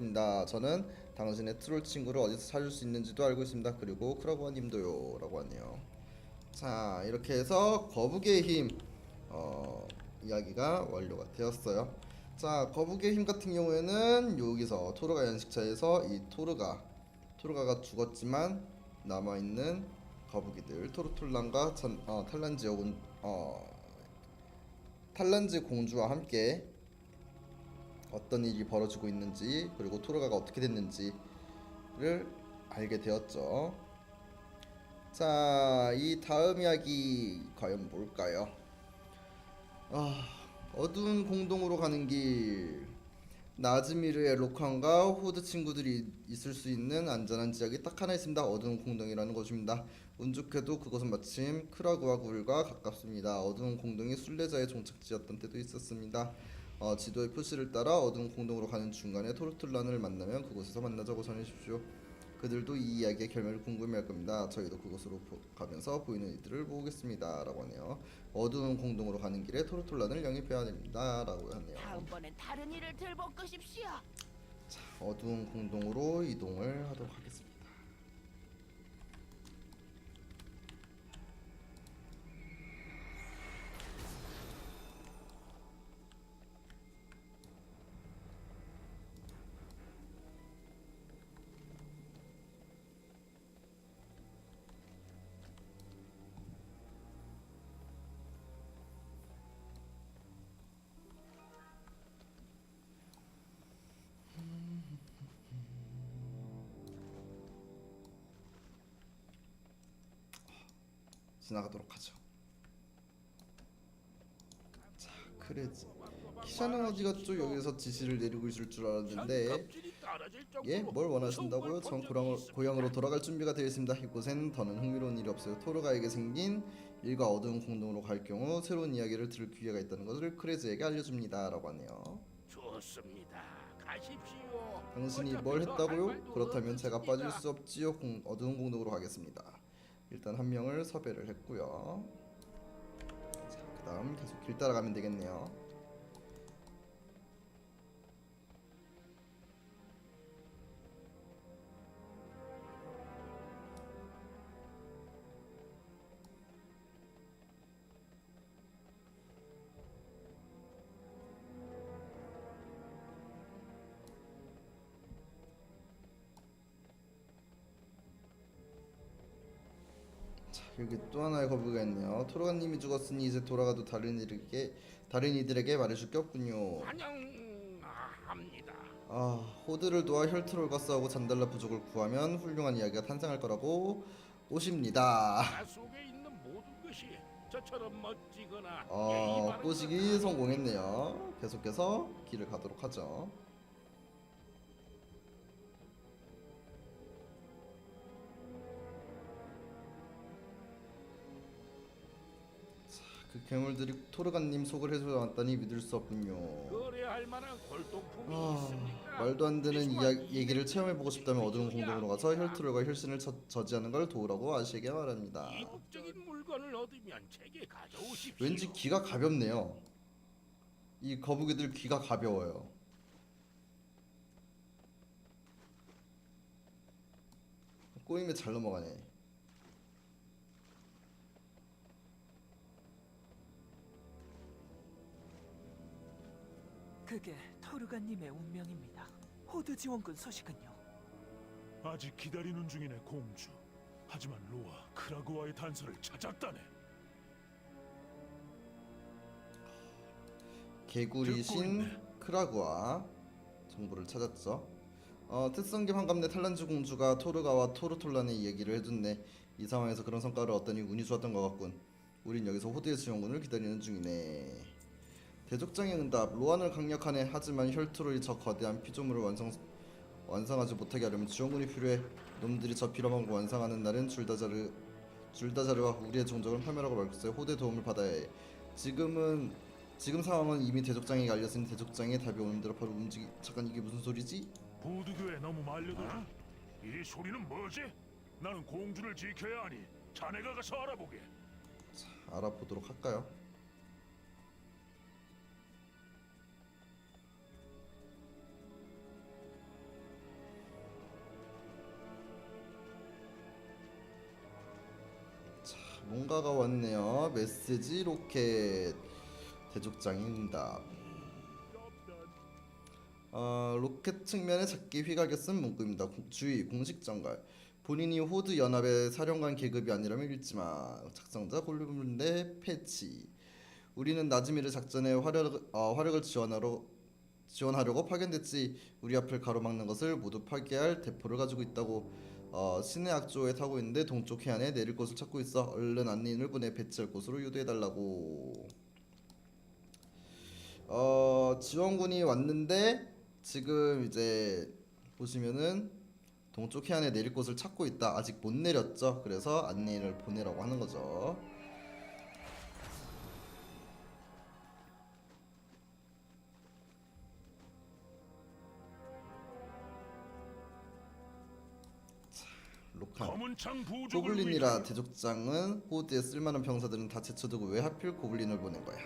싶습니다. 저는 당신의 트롤 친구를 어디서 찾을 수 있는지도 알고 있습니다. 그리고 크라고아님도요. 라고 하네요. 자 이렇게 해서 거북이의 힘 어, 이야기가 완료가 되었어요. 자 거북이의 힘 같은 경우에는 여기서 토르가 연식차에서 이 토르가 토르가가 죽었지만 남아 있는 거북이들 토르톨란과 전, 어, 탈란지 여군 어, 탈란지 공주와 함께 어떤 일이 벌어지고 있는지 그리고 토르가가 어떻게 됐는지를 알게 되었죠. 자, 이 다음 이야기 과연 뭘까요? 아, 어두운 공동으로 가는 길. 나즈미르의 로칸과 호드 친구들이 있을 수 있는 안전한 지역이 딱 하나 있습니다. 어두운 공동이라는 곳입니다. 운 좋게도 그곳은 마침 크라그와 굴과 가깝습니다. 어두운 공동이 순례자의 종착지였던 때도 있었습니다. 어, 지도의 표시를 따라 어두운 공동으로 가는 중간에 토르툴란을 만나면 그곳에서 만나자고 전해주십시오. 그들도 이 이야기의 결말을 궁금해할 겁니다. 저희도 그곳으로 보- 가면서 보이는 이들을 보겠습니다. 라고 하네요. 어두운 공동으로 가는 길에 토르툴란을 영입해야 됩니다. 라고 하네요. 다음번엔 다른 일을 들고 끄십시오. 어두운 공동으로 이동을 하도록 하겠습니다. 지나가도록 하죠. 자, 크레즈. 키샤는 어디 갔죠? 여기서 지시를 내리고 있을 줄 알았는데 예? 뭘 원하신다고요? 전 고향으로, 고향으로 돌아갈 준비가 되어 있습니다. 이곳엔 더는 흥미로운 일이 없어요. 토르가에게 생긴 일과 어두운 공동으로 갈 경우 새로운 이야기를 들을 기회가 있다는 것을 크레즈에게 알려줍니다. 라고 하네요. 좋습니다. 가십시오. 당신이 뭘 했다고요? 그렇다면 제가. 빠질 수 없지요. 공, 어두운 공동으로 가겠습니다. 일단 한 명을 섭외를 했고요. 자, 그 다음 계속 길 따라가면 되겠네요. 여기 또 하나의 거부가 있네요. 토르가님이 죽었으니 이제 돌아가도 다른 이들에게 다른 이들에게 말해줄 게 없군요. 환영합니다. 아, 호드를 도와 혈트롤과 싸우고 잔달라 부족을 구하면 훌륭한 이야기가 탄생할 거라고 보십니다. 나 속에 있는 모든 것이 저처럼 멋지거나 어, 예의 바른 꼬시기 성공했네요. 계속해서 길을 가도록 하죠. 그 괴물들이 토르가님 속을 해소해왔다니 믿을 수 없군요. 거래할 만한 골동품이 아, 있습니까? 말도 안 되는 이야, 얘기를 체험해보고 싶다면 어두운 공동으로 가서. 혈트롤과 혈신을 처, 저지하는 걸 도우라고 아시게 바랍니다. 이국적인 물건을 얻으면 제게 가져오십시오. 왠지 귀가 가볍네요. 이 거북이들 귀가 가벼워요. 꼬임에 잘 넘어가네. 그게 토르가님의 운명입니다. 호드 지원군 소식은요? 아직 기다리는 중이네 공주. 하지만 로아 크라고와의 단서를 찾았다네. 개구리신. 크라구아 정보를 찾았죠. 어, 특성기 환갑내 탈란지 공주가 토르가와 토르톨란의 얘기를 해줬네. 이 상황에서 그런 성과를 얻더니 운이 좋았던 것 같군. 우린 여기서 호드의 지원군을 기다리는 중이네. 대족장의 응답. 로안을 강력하네. 하지만 혈투로이 저 거대한 피조물을 완성 완성하지 못하게 하려면 지원군이 필요해. 놈들이 저 빌어먹을 완성하는 날엔 줄다자르 줄다자르와 우리의 종족을 파멸하고 말 것에 호대 도움을 받아야 해. 지금은 지금 상황은 이미 대족장에게 알렸으니 대족장의 답이 오는 대로 바로 움직이. 잠깐 이게 무슨 소리지? 보드교에 너무 말려들어. 이 소리는 뭐지? 나는 공주를 지켜야 하니 자네가 가서 알아보게. 알아보도록 할까요? 뭔가가 왔네요. 메시지 로켓 대족장입니다. 어, 로켓 측면에 작게 휘갈겨 쓴 문구입니다. 공- 주의 공식 정갈. 본인이 호드 연합의 사령관 계급이 아니라면 읽지 마. 작성자 골룸대 패치. 우리는 나즈미르 작전에 화력 어, 화력을 지원하러 지원하려고 파견됐지. 우리 앞을 가로막는 것을 모두 파괴할 대포를 가지고 있다고. 어, 신의 악조에 타고 있는데 동쪽 해안에 내릴 곳을 찾고 있어. 얼른 안내인을 보내 배치할 곳으로 유도해 달라고. 어, 지원군이 왔는데 지금 이제 보시면은 동쪽 해안에 내릴 곳을 찾고 있다. 아직 못 내렸죠. 그래서 안내인을 보내라고 하는 거죠. 고블린이라 대족장은 호드에 쓸만한 병사들은 다 제쳐두고 왜 하필 고블린을 보낸 거야?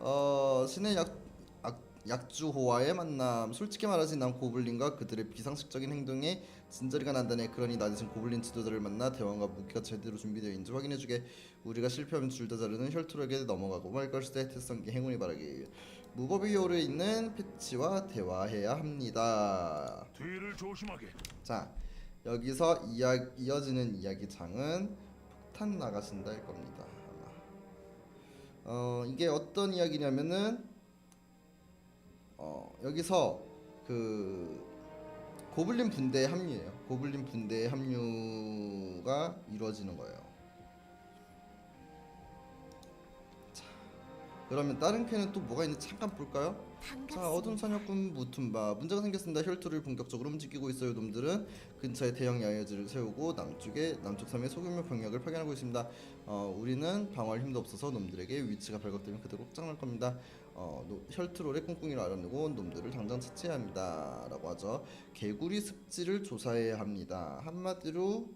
어 신의 약, 악, 약주호와의 만남. 솔직히 말하지 난 고블린과 그들의 비상식적인 행동에 진저리가 난다네. 그러니 나 대신 고블린 지도자를 만나 대왕과 무기가 제대로 준비되어 있는지 확인해주게. 우리가 실패하면 줄다 자르는 혈투력에 넘어가고 말 걸세 태성기 행운이 바라길. 무법이 오래 있는 패치와 대화해야 합니다. 뒤를 조심하게. 자 여기서 이야, 이어지는 이야기장은 폭탄 나가신다일 겁니다. 아마. 어 이게 어떤 이야기냐면은 어 여기서 그 고블린 분대 합류예요. 고블린 분대 합류가 이루어지는 거예요. 자 그러면 다른 캔은 또 뭐가 있는지 잠깐 볼까요? 자 어둠 사냥꾼 무툼바 문제가 생겼습니다. 혈투를 본격적으로 움직이고 있어요 놈들은. 근처에 대형 야여지를 세우고 남쪽에 남쪽 섬에 소규모 병력을 파견하고 있습니다. 어 우리는 방어할 힘도 없어서 놈들에게 위치가 발각되면 그대로 확장할 겁니다. 어 노- 혈트롤의 꿍꿍이를 알아내고 놈들을 당장 처치해야 합니다. 라고 하죠. 개구리 습지를 조사해야 합니다. 한마디로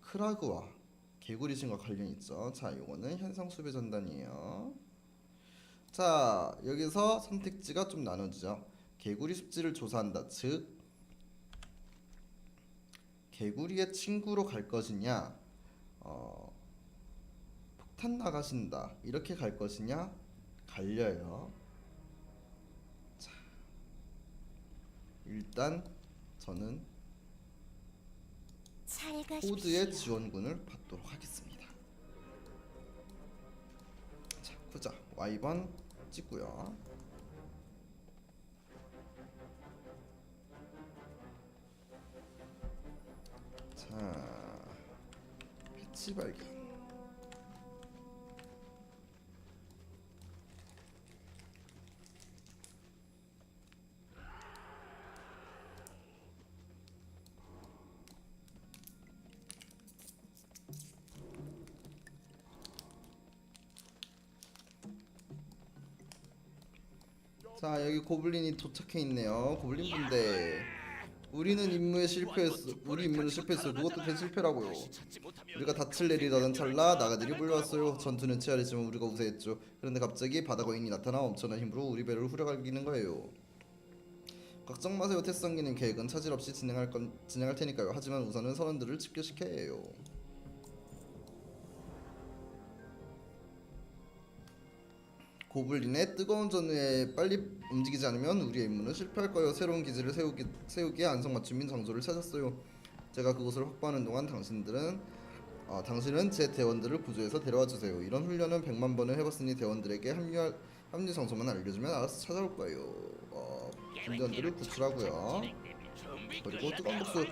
크라그와 개구리신과 관련이 있죠. 자 요거는 현상 수배 전단이에요 자 여기서 선택지가 좀 나눠지죠. 개구리 습지를 조사한다. 즉 개구리의 친구로 갈 것이냐? 어, 폭탄 나가신다. 이렇게 갈 것이냐? 갈려요. 자 일단 저는. 호드의 지원군을 받도록 하겠습니다. 자 보자. Y번 찍고요. 자 패치 발견 자 여기 고블린이 도착해 있네요. 고블린 분대. 우리는 임무에 실패했어. 우리 임무는 실패했어. 누가 또 실패라고요. 우리가 닻을 내리려던 찰나 나가들이 몰려왔어요. 전투는 치열했지만 우리가 우세했죠. 그런데 갑자기 바다 거인이 나타나 엄청난 힘으로 우리 배를 후려갈기는 거예요. 걱정 마세요 태성기는 계획은 차질 없이 진행할 건 진행할 테니까요. 하지만 우선은 선원들을 집결시켜야 해요 고블린의 뜨거운 전후에 빨리 움직이지 않으면 우리의 임무는 실패할 거예요. 새로운 기지를 세우기, 세우기에 안성맞춤인 장소를 찾았어요. 제가 그곳을 확보하는 동안 당신들은 어, 당신은 제 대원들을 구조해서 데려와 주세요. 이런 훈련은 100만 번을 해봤으니 대원들에게 합류 합류 장소만 알려주면 알아서 찾아올 거예요. 어, 군대원들을 구출하고요. 그리고 뜨거운 복수.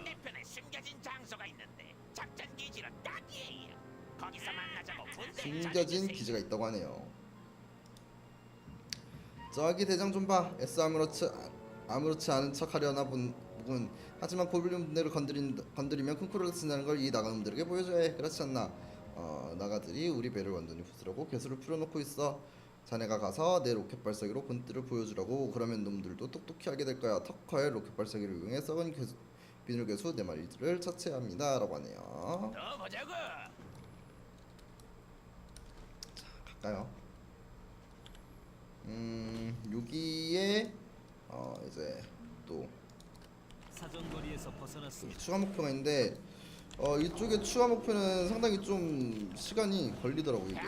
숨겨진 기지가 있다고 하네요. 저기 대장 좀 봐. 애써 아무렇지 아무렇지 않은 척 하려나 본 군. 하지만 고블린 분대를 건드린 건드리면 큰 코를 쓴다는 걸 이 나가놈들에게 보여줘야 해. 그렇지 않나? 어 나가들이 우리 배를 완전히 부수려고 개수를 풀어놓고 있어. 자네가 가서 내 로켓 발사기로 본ጥ를 보여주라고. 그러면 놈들도 똑똑히 알게 될 거야. 터커의 로켓 발사기를 이용해 썩은 개수, 비늘 개수 네 마리를 처치해야 합니다.라고 하네요. 더 보자고. 갈까요? 음 이제 또 사정거리에서 벗어났습니다. 추가 목표가 있는데 어 이쪽에 추가 목표는 상당히 좀 시간이 걸리더라고 이게.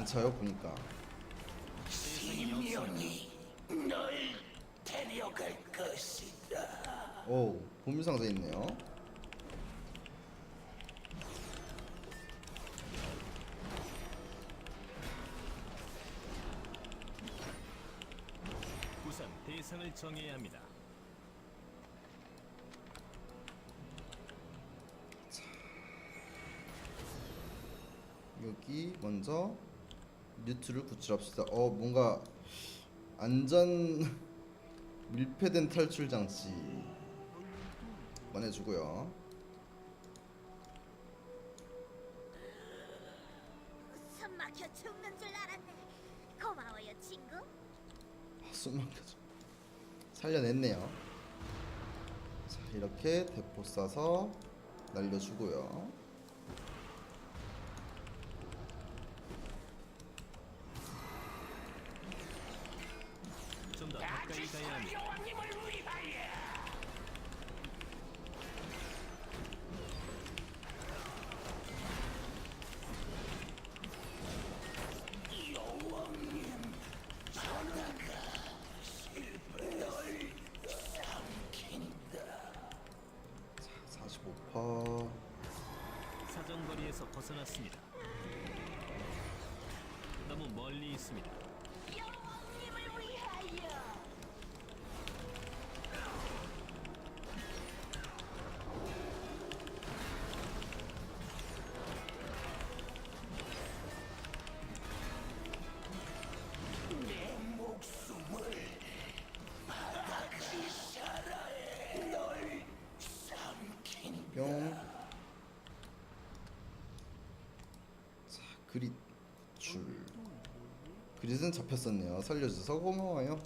안 차요 보니까. 대상이 없습니다. 오 보물 상자 있네요. 우선 대상을 정해야 합니다. 여기 먼저 뉴트를 구출합시다. 어 뭔가 안전 밀폐된 탈출 장치 꺼내주고요. 숨 막혀 죽는 줄 알았네. 고마워요, 친구. 아, 숨 막혀져. 살려냈네요. 자 이렇게 대포 쏴서 날려주고요. 좀 더 가까이 가야 합니다. 자 45%. 사정거리에서 벗어났습니다. 너무 멀리 있습니다. 그릿은 잡혔었네요. 살려주셔서 고마워요.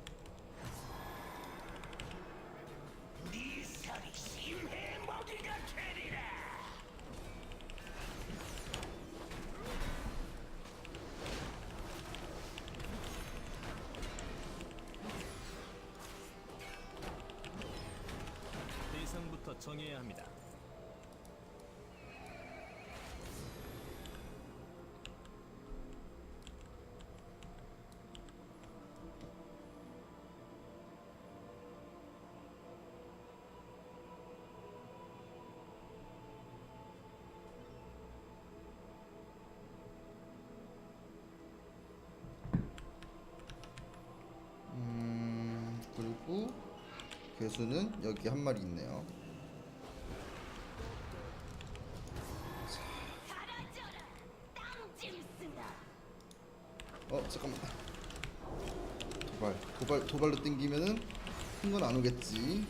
정해야 합니다. 괴수는 여기 한 마리 있네요. 어, 잠깐만. 도발, 도발, 도발로 땡기면은 큰 건 안 오겠지.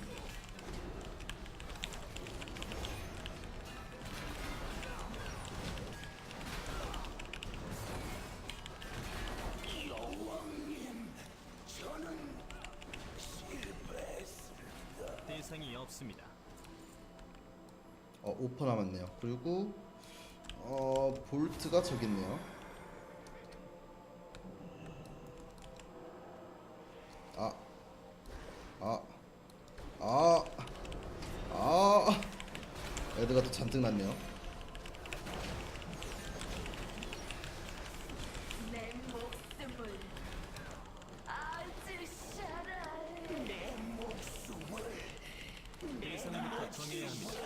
어, 볼트가 저기 있네요. 아, 아, 아, 아, 애드가 또 잔뜩 났네요. 내 목숨을 아주셔라. 내 대상부터 정해야 합니다.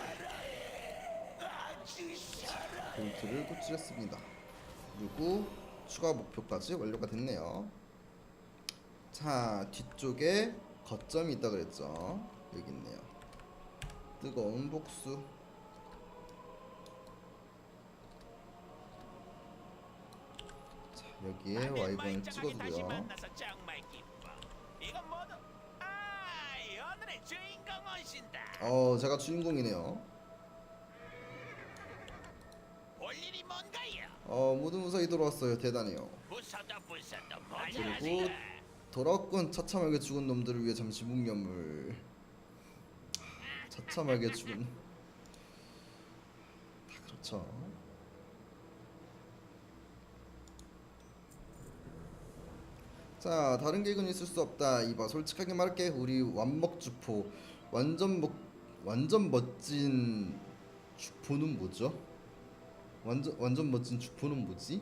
볼트를 구출했습니다. 그리고 추가 목표까지 완료가 됐네요. 자 뒤쪽에 거점이 있다 그랬죠. 여기 있네요. 뜨거운 복수. 자 여기에 와이번을 오신다. 어 제가 주인공이네요. 볼 일이 뭔가요? 어 모두 무사히 돌아왔어요. 대단해요. 그리고. 돌아왔군 처참하게 죽은 놈들을 위해 잠시 묵념을 하, 처참하게 죽은 다 그렇죠 자 다른 계획은 있을 수 없다 이봐 솔직하게 말할게 우리 완먹주포 완전 먹 완전 멋진 주포는 뭐죠? 완전 완전 멋진 주포는 뭐지?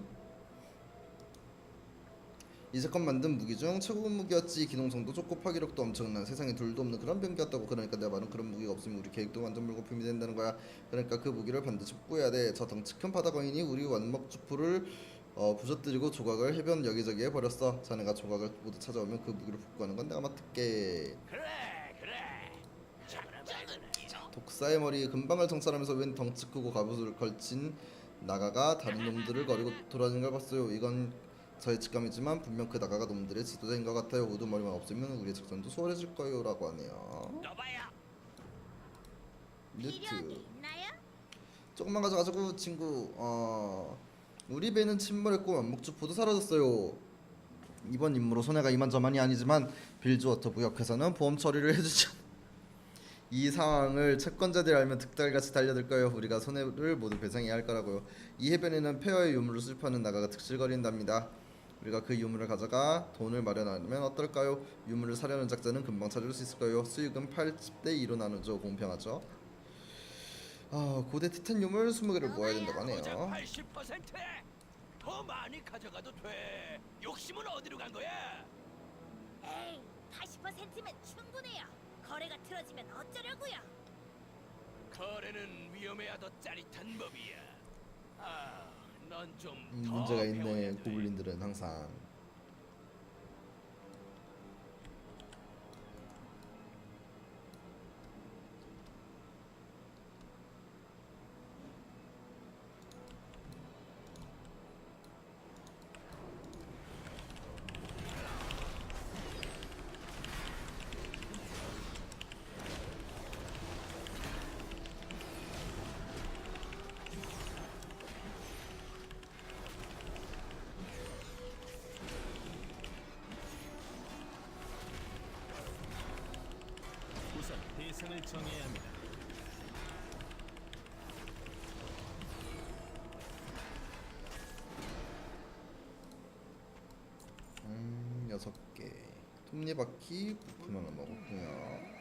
이제껏 만든 무기 중 최고 무기였지. 기동성도 좋고 파괴력도 엄청난 세상에 둘도 없는 그런 병기였다고. 그러니까 내가 말은 그런 무기가 없으면 우리 계획도 완전 물거품이 된다는 거야. 그러니까 그 무기를 반드시 확보해야 돼저 덩치 큰 바다 거인이 우리 완먹주포를 어, 부셔뜨리고 조각을 해변 여기저기에 버렸어. 자네가 조각을 모두 찾아오면 그 무기를 복구하는 건 내가 맡을게. 그래 그래. 작전은 독사의 머리에 금방을 정찰하면서 웬 덩치 크고 갑옷을 걸친 나가가 다른 놈들을 거리고 돌아다니는 걸 봤어요. 이건 저의 직감이지만 분명 그 나가가 놈들의 지도자인 것 같아요. 우두머리만 없으면 우리의 작전도 수월해질 거요라고 하네요. 뉴트? 조금만 가져가자고 친구. 어 우리 배는 침몰했고 완목주포도 사라졌어요. 이번 임무로 손해가 이만저만이 아니지만 빌즈워터 무역회사는 보험 처리를 해주죠. 이 상황을 채권자들이 알면 득달같이 달려들 거예요. 우리가 손해를 모두 배상해야 할 거라고요. 이 해변에는 폐허의 유물을 수집하는 나가가 득실거린답니다. 우리가 그 유물을 가져가 돈을 마련하면 어떨까요? 유물을 사려는 작자는 금방 찾을 수 있을 거예요. 수익은 8대 2로 나누죠. 공평하죠. 아, 고대 티탄 유물 20개를 모아야 된다고 하네요. 80%? 더 많이 가져가도 돼. 욕심은 어디로 간 거야? 에이, 80%면 충분해요. 거래가 틀어지면 어쩌려고요? 거래는 위험해야 더 짜릿한 법이야. 아, 넌 좀 음, 문제가 있네. 고블린들은 항상. 6개. 톱니바퀴 부품 하나 먹었고요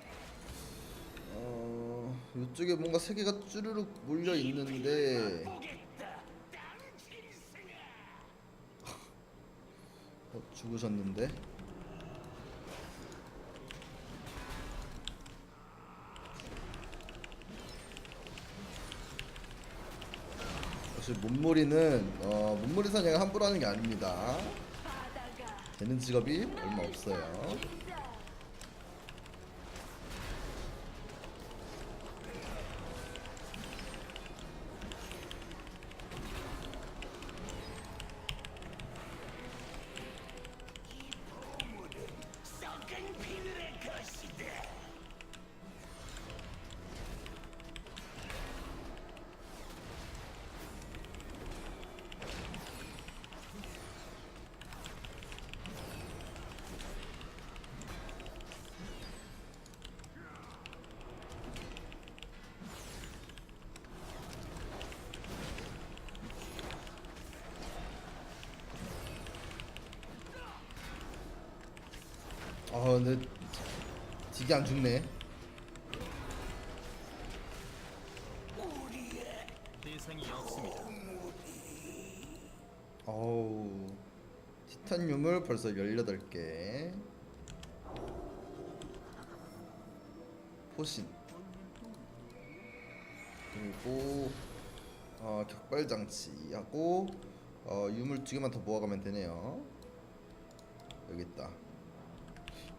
어... 이쪽에 뭔가 세 개가 쭈르륵 몰려 있는데. 어, 죽으셨는데? 사실 몸무리는 어, 몸무리선 제가 함부로 하는 게 아닙니다. 되는 직업이 얼마 없어요. 아 근데 되게 안 죽네. 대상이 없습니다. 어우 유물 벌써 18개. 포신. 그리고 어, 격발 장치하고 어, 유물 두 개만 더 모아가면 되네요. 여기 있다.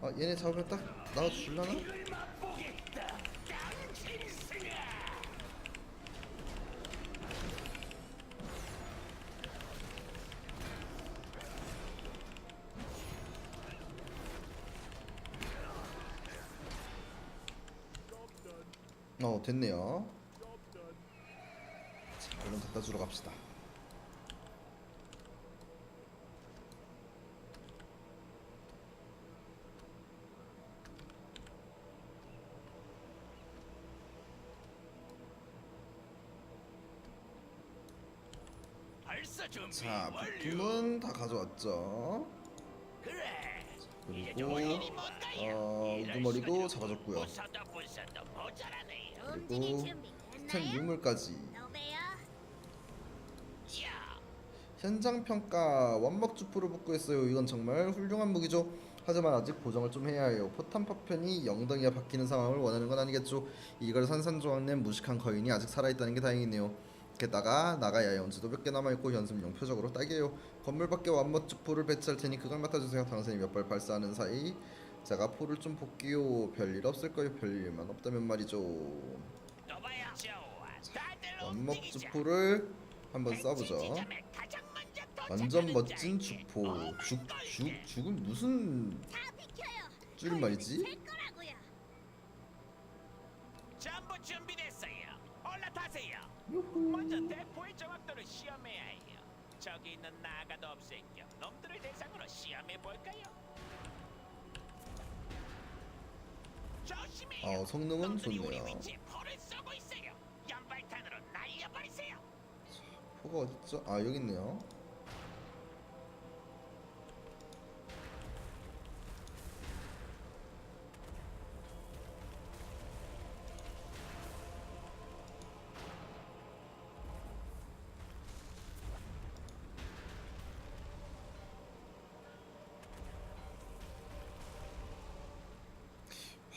아 얘네 잡으면 딱 나와 줄라나? 어 됐네요. 자 얼른 갖다 주러 갑시다. 벌써 준비 자. 부품은 다 가져왔죠. 그리고? 어, 우두머리도 잡아줬고요. 그리고 됐나요? 유물까지. 현장 평가 완막 주포를 복구했어요. 이건 정말 훌륭한 무기죠. 하지만 아직 보정을 좀 해야 해요. 포탄 파편이 영덩이가 바뀌는 상황을 원하는 건 아니겠죠. 이걸 산산조각 낸 무식한 거인이 아직 살아있다는 게 다행이네요. 게다가 나가야 연지도 몇 개 남아있고 연습용 표적으로 딱이에요. 건물 밖에 완막 주포를 배치할 테니 그걸 맡아주세요. 당신이 몇 발 발사하는 사이 제가 포를 좀 볼게요. 별일 없을 거예요. 별일만 없다면 말이죠. 움직이자. 주포를 한번 먼저 완전 멋진 주포. 뭘 죽, 걸 죽. 죽은 무슨. 줄임말이지? 먼저 대포의 정확도를 시험해야 해요. 저기 있는 나가도 없앤겨 놈들을 대상으로 시험해 볼까요? 조심해요. 어, 성능은 놈들이 우리 좋네요. 위치에 포를 쏘고 있어요. 연발탄으로 날려버리세요. 포가 어딨죠? 아 여기 있네요.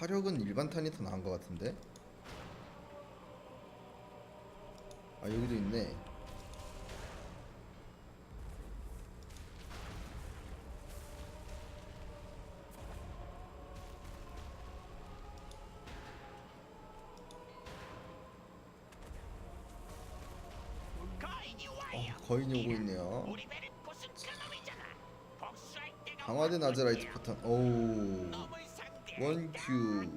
화력은 일반 탄이 더 나은 것 같은데? 아 여기도 있네. 어. 거인이 오고 있네요. 강화된 말이야. 포탄. 오. 놈을 상대할 원큐.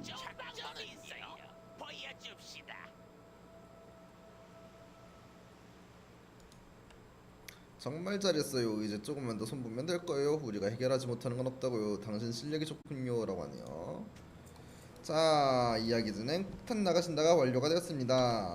정말 잘했어요. 이제 조금만 더 손보면 될 거예요. 우리가 해결하지 못하는 건 없다고요. 당신 실력이 좋군요라고 하네요. 자, 이야기 진행 폭탄 나가신다가 완료가 되었습니다.